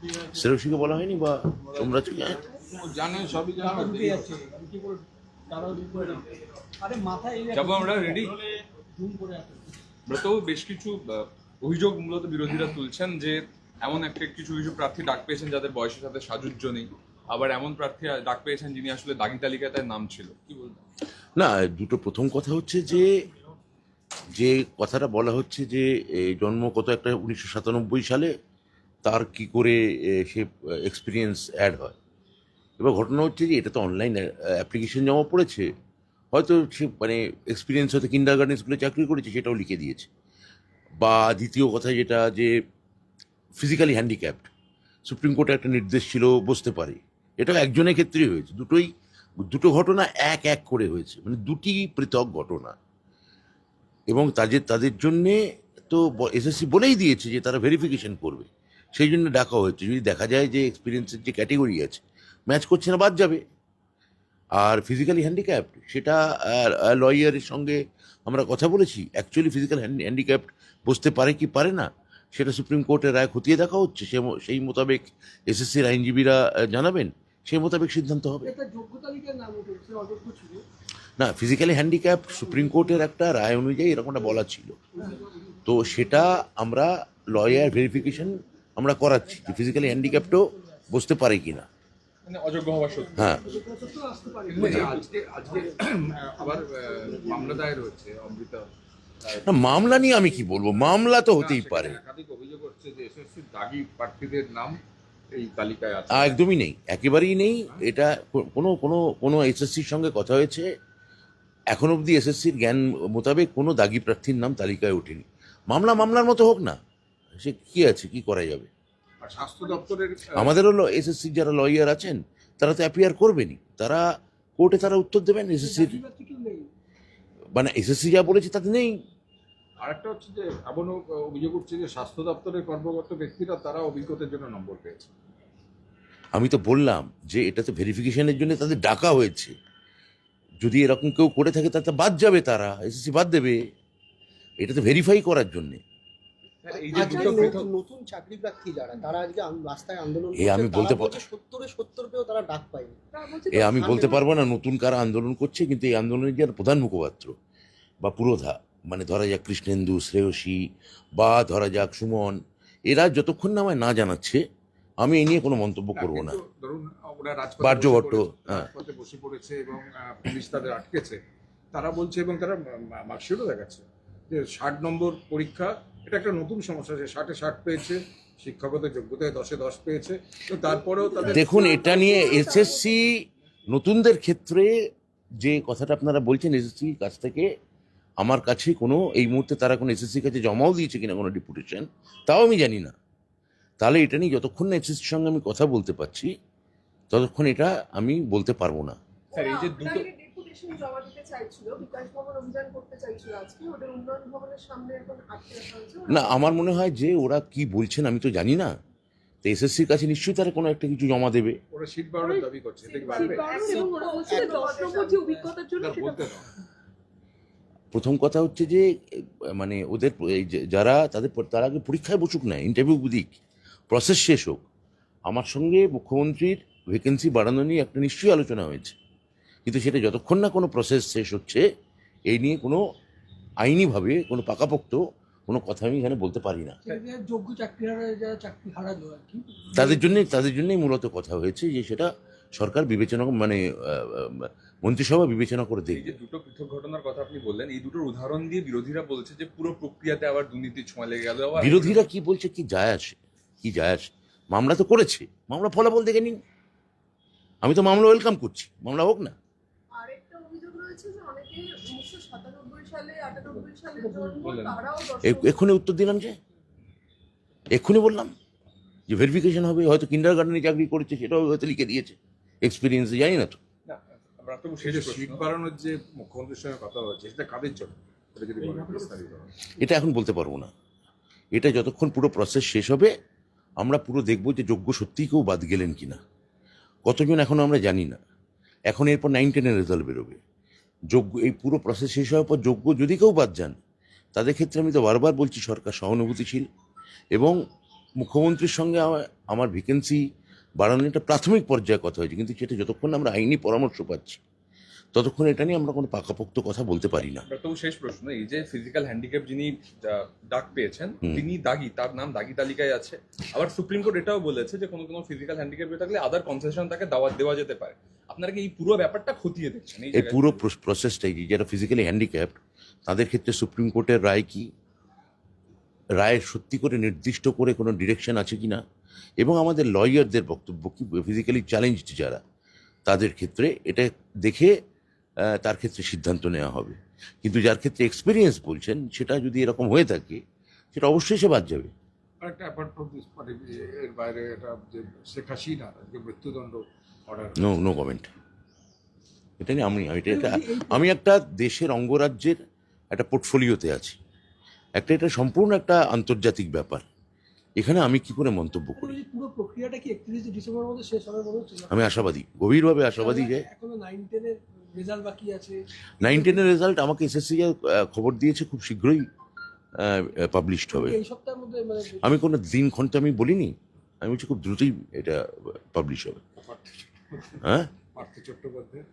ঠিক আছে বলা হয়নি বা তোমরা কি জানো? জানে। সবই যাব আমরা রেডি জুম করে আছে ব্রত বেশ কিছু অভিযোগ মূলত বিরোধীরা তুলছেন যে এমন একটা কিছু কিছু প্রার্থী ডাক পেয়েছেন যাদের বয়সের সাথে সাজুজ্য নেই। আবার এমন প্রার্থী ডাক পেয়েছেন যিনি আসলে দাগি তালিকায় তার নাম ছিল। কি বলবেন? না দুটো প্রথম কথা হচ্ছে যে যে কথাটা বলা হচ্ছে যে জন্ম কত একটা উনিশশো সাতানব্বই সালে, তার কি করে সে এক্সপিরিয়েন্স অ্যাড হয়। এবার ঘটনা হচ্ছে যে, এটা তো অনলাইন অ্যাপ্লিকেশন জমা পড়েছে, হয়তো সে মানে এক্সপিরিয়েন্স হয়তো কিন্ডার গার্ডেন স্কুলে চাকরি করেছে, সেটাও লিখে দিয়েছে। বা দ্বিতীয় কথা যেটা, যে ফিজিক্যালি হ্যান্ডিক্যাপড সুপ্রিম কোর্টে একটা নির্দেশ ছিল, বসতে পারে। এটা একজনের ক্ষেত্রেই হয়েছে। দুটোই, দুটো ঘটনা এক এক করে হয়েছে। মানে দুটি পৃথক ঘটনা। এবং তাদের তাদের জন্যে তো এসএসসি বলেই দিয়েছে যে তারা ভেরিফিকেশন করবে। সেই জন্য ডাকা হয়েছে। যদি দেখা যায় যে এক্সপিরিয়েন্সের যে ক্যাটেগরি আছে ম্যাচ করছে না, বাদ যাবে। আর ফিজিক্যালি হ্যান্ডিক্যাপ্ট সেটা লয়ারের সঙ্গে আমরা কথা বলেছি। অ্যাকচুয়ালি ফিজিক্যাল হ্যান্ডিক্যাপ্ট বসতে পারে কি পারে না, সেটা সুপ্রিম কোর্টের রায় খতিয়ে দেখা হচ্ছে। সেই মোতাবেক এসএসসির আইনজীবীরা জানাবেন। সেই মোতাবেক সিদ্ধান্ত হবে। না ফিজিক্যালি হ্যান্ডিক্যাপ সুপ্রিম কোর্টের একটা রায় অনুযায়ী এরকমটা বলা ছিল। তো সেটা আমরা লয়ার ভেরিফিকেশন আমরা করাচ্ছি যে ফিজিক্যালি হ্যান্ডিক্যাপটাও বসতে পারে কিনা। মানে অযোগ্য হওয়া সত্যি হ্যাঁ। তো আসতে পারে কিন্তু এই আজকে আজকে আবার মামলা দায়ের হচ্ছে অমৃতা। না মামলা নিয়ে আমি কি বলব? মামলা তো হতেই পারে। একাধিক অভিযোগ হচ্ছে যে এসএসসি দাগি প্রার্থীদের নাম এই তালিকায় আছে। একদমই নেই একেবারেই নেই। এটা কোনো কোনো কোনো এসএসসির সঙ্গে কথা হয়েছে। এখন অবধি এসএসসির জ্ঞান মোতাবেক কোনো দাগি প্রার্থীর নাম তালিকায় ওঠেনি। মামলা মামলার মতো হোক না সে কি আছে কি করা যাবে? আর স্বাস্থ্য দপ্তরের আমাদেরও এসএসসি যারা লয়ার আছেন তারা তো অ্যাপিয়ার করবেনই। তারা কোর্টে তারা উত্তর দেবেন এসএসসির নেই। মানে এসএসসি যা বলেছে তাতে নেই। আরেকটা হচ্ছে যে এমন অভিযোগ উঠছে যে স্বাস্থ্য দপ্তরের কর্মরত ব্যক্তিরা তারা অভিজ্ঞতার জন্য নম্বর পেয়েছে। আমি তো বললাম যে এটা তো ভেরিফিকেশনের জন্য তাদের ডাকা হয়েছে। যদি এরকম কেউ করে থাকে তাতে বাদ যাবে তারা এসএসসি বাদ দেবে। এটা তো ভেরিফাই করার জন্যে। এই যে আজকে দুটো ন- পৃথক নতুন চাকরি প্রার্থী যারা তারা আজকে রাস্তায় আন্দোলন এ আমি বলতে সত্তরে সত্তর পেয়েও তারা ডাক পায়নি। এ আমি বলতে পারব না নতুন কারা আন্দোলন করছে কিন্তু এই আন্দোলনের যারা প্রধান মুখপাত্র বা পুরোধা মানে ধরা যাক কৃষ্ণেন্দু শ্রেয়সী বা ধরা যাক সুমন এরা যতক্ষণ না আমায় না জানাচ্ছে আমি এই নিয়ে কোনো মন্তব্য করব না কিন্তু ধরুন ওরা রাজপথে বাহ্য বসে ভট্ট, পড়েছে, হ্যাঁ। বসে পড়েছে এবং পুলিশ তাদের আটকেছে তারা বলছে এবং তারা মার্কশিটও দেখাচ্ছে যে ষাট নম্বর পরীক্ষা এটা একটা নতুন সমস্যা যে ষাটে ষাট পেয়েছে শিক্ষকতা যোগ্যতায় দশে দশ পেয়েছে তো তারপরেও তাদের দেখুন এটা নিয়ে এসএসসি নতুনদের ক্ষেত্রে যে কথাটা আপনারা বলছেন এসএসসির কাছ থেকে আমার কাছে কোনো এই মুহূর্তে তারা কোনো এসএসসির কাছে জমাও দিয়েছে কিনা কোনো ডিপুটেশন তাও আমি জানি না। তাহলে এটা নিয়ে যতক্ষণ না এসএসসির সঙ্গে আমি কথা বলতে পারছি ততক্ষণ এটা আমি বলতে পারব না। স্যার এই যে দুটো ডেপুটেশন জমা দিতে চাইছিল বিকাশ ভবন অভিযান করতে চাইছিল আজকে ওদের উন্নয়ন ভবনের সামনে এখন আটকে রাখা হয়েছে না আমার মনে হয় যে ওরা কি বলছেন আমি তো জানি না। তো এসএসসির কাছে নিশ্চয়ই তারা কোনো একটা কিছু জমা দেবে। ওরা সিট বাড়ানোর দাবি করছে প্রথম কথা হচ্ছে যে মানে ওদের যারা, তাদের তার আগে পরীক্ষায় বসুক না ইন্টারভিউ দিক প্রসেস শেষ হোক। আমার সঙ্গে মুখ্যমন্ত্রীর ভ্যাকেন্সি বাড়ানো নিয়ে একটা নিশ্চয়ই আলোচনা হয়েছে। কিন্তু সেটা যতক্ষণ না কোনো প্রসেস শেষ হচ্ছে, এই নিয়ে কোনো আইনিভাবে কোনো পাকাপোক্ত কোনো কথা আমি এখানে বলতে পারি না। যোগ্য চাকরি যারা চাকরি হারালো আর কি। তাদের জন্যই তাদের জন্যই মূলত কথা হয়েছে যে সেটা সরকার বিবেচনা মানে মন্ত্রিসভা বিবেচনা করে এই দেখবে। যে দুটো পৃথক ঘটনার কথা আপনি বললেন এই দুটোর উদাহরণ দিয়ে বিরোধীরা বলছে যে পুরো প্রক্রিয়াতে আবার দুর্নীতির ছোঁয়া লেগে গেল। আবার বিরোধীরা কি বলছে কি যায় আসে কি যায় আসে? মামলা তো করেছে মামলা ফলাফল দেখে নিন। আমি তো মামলা ওয়েলকাম করছি মামলা হোক না আরেকটা অভিযোগ রয়েছে যে অনেকে উনিশশো সাতানব্বই সালে আটানব্বই সালের জন্ম বললেন। তারাও দশ এ- নম্বর- এক্ষুনি উত্তর দিলাম যে? এক্ষুনি বললাম? যে ভেরিফিকেশন হবে হয়তো কিন্ডার গার্ডেনে চাকরি করেছে সেটাও হয়তো লিখে দিয়েছে। এক্সপিরিয়েন্স জানি না তো। না, যে সিট প্রশ্ন। বাড়ানোর যে মুখ্যমন্ত্রীর সঙ্গে কথা সেটা কাদের জন্য? এটা এখন বলতে পারব না। এটা যতক্ষণ পুরো প্রসেস শেষ হবে আমরা পুরো দেখব যে যোগ্য সত্যিই কেউ বাদ গেলেন কিনা। কতজন এখনও আমরা জানি না। এখন এরপর নাইন টেনের রেজাল্ট বেরোবে। যোগ্য, এই পুরো প্রসেস শেষ হওয়ার পর যোগ্য যদি কেউ বাদ যান, তাদের ক্ষেত্রে আমি তো বারবার বলছি সরকার সহানুভূতিশীল এবং মুখ্যমন্ত্রীর সঙ্গে আমার- ভ্যাকেন্সি বাড়ানোর একটা প্রাথমিক পর্যায়ে কথা হয়েছে। কিন্তু সেটা যতক্ষণ আমরা আইনি পরামর্শ পাচ্ছি। ততক্ষণ এটা নিয়ে আমরা কোনো পাকাপোক্ত কথা বলতে পারি না। তবু শেষ প্রশ্ন এই যে ফিজিক্যাল হ্যান্ডিক্যাপ যিনি ডাক পেয়েছেন তিনি দাগি তার নাম দাগি তালিকায় আছে। আবার সুপ্রিম কোর্ট এটাও বলেছে যে কোনো কোনো ফিজিক্যাল হ্যান্ডিক্যাপ থাকলে আদার কনসেশন তাকে দাওয়াত দেওয়া যেতে পারে। আপনারা কি এই পুরো ব্যাপারটা খতিয়ে দেখছেন? এই? পুরো প্রসেসটাই যে যারা ফিজিক্যালি হ্যান্ডিক্যাপ্ট তাদের ক্ষেত্রে সুপ্রিম কোর্টের রায় কি? রায় সত্যি করে নির্দিষ্ট করে কোনো ডিরেকশন আছে কি না? এবং আমাদের লয়ারদের বক্তব্য কি? ফিজিক্যালি চ্যালেঞ্জড যারা তাদের ক্ষেত্রে এটা দেখে তার ক্ষেত্রে সিদ্ধান্ত নেওয়া হবে। কিন্তু যার ক্ষেত্রে এক্সপিরিয়েন্স বলছেন সেটা যদি এরকম হয়ে থাকে সেটা অবশ্যই সে বাদ যাবে। আরেকটা অ্যাপার্ট ফ্রম দিস মানে এর বাইরে এটা যে শেখ হাসিনা আজকে মৃত্যুদণ্ড অর্ডার নো নো কমেন্ট এটা নিয়ে আমি এটা এটা আমি একটা দেশের অঙ্গরাজ্যের একটা পোর্টফোলিওতে আছি। একটা এটা সম্পূর্ণ একটা আন্তর্জাতিক ব্যাপার। এখানে আমি কি করে মন্তব্য করি? পুরো প্রক্রিয়াটা কি একত্রিশে ডিসেম্বর মধ্যে শেষ হবে আমি আশাবাদী গভীরভাবে আশাবাদী যে এখনও নাইন টেনের রেজাল্ট বাকি আছে? নাইন টেনের রেজাল্ট আমাকে এসএসসি খবর দিয়েছে খুব শীঘ্রই পাবলিশড হবে। এই সপ্তাহের মধ্যে মানে আমি কোনো দিন তো আমি বলিনি আমি বলছি খুব দ্রুতই এটা পাবলিশ হবে। হ্যাঁ? চট্টোপাধ্যায়।